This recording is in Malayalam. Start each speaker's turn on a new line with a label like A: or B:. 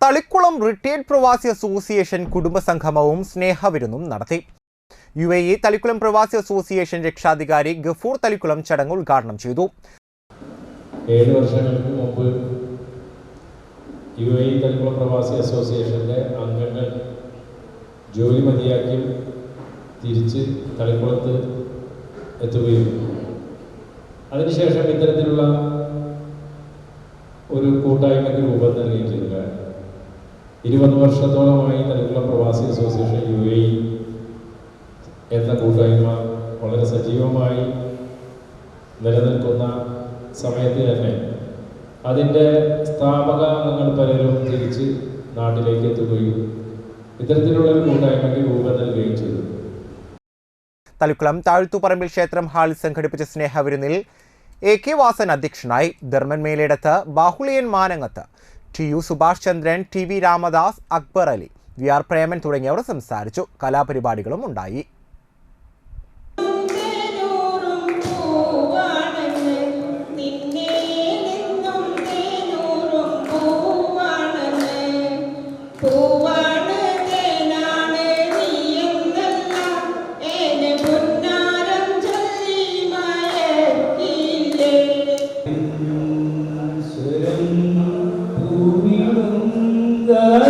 A: തളിക്കുളം റിട്ടയേർഡ് പ്രവാസി അസോസിയേഷൻ കുടുംബസംഗമവും സ്നേഹവിരുന്നും നടത്തി. യു എ ഇ തളിക്കുളം പ്രവാസി അസോസിയേഷൻ രക്ഷാധികാരി ഗഫൂർ തളിക്കുളം ചടങ്ങ് ഉദ്ഘാടനം ചെയ്തു.
B: ഏഴ് വർഷങ്ങൾക്ക് മുമ്പ് യു എ പ്രവാസി അസോസിയേഷന്റെ അംഗങ്ങൾ ജോലി മതിയാക്കി തിരിച്ച് തളിക്കുളത്ത് എത്തുകയും അതിനുശേഷം ഇത്തരത്തിലുള്ള ഒരു കൂട്ടായ്മയ്ക്ക് രൂപം ചെയ്തില്ല ഇരുപത് വർഷത്തോളമായി നിലവിലുള്ള പ്രവാസി അസോസിയേഷൻ യു എ എന്ന കൂട്ടായ്മ വളരെ സജീവമായി നിലനിൽക്കുന്ന സമയത്ത് തന്നെ അതിന്റെ സ്ഥാപക അംഗങ്ങൾ പലരും തിരിച്ച് നാട്ടിലേക്ക് എത്തുകയും ഇത്തരത്തിലുള്ള ഒരു കൂട്ടായ്മയ്ക്ക് രൂപം നൽകുകയും ചെയ്തു.
A: തളിക്കുളം താഴ്ത്തുപറമ്പിൽ ക്ഷേത്രം ഹാളിൽ സംഘടിപ്പിച്ച സ്നേഹവിരുന്നിൽ എ കെ വാസൻ അധ്യക്ഷനായി Dharman Meledath Bahuliyan Manangath T U Subhash Chandran T V Ramadas Akbar Ali V R Preman തുടങ്ങിയവർ സംസാരിച്ചു. കലാപരിപാടികളും ഉണ്ടായി. 감사합니다.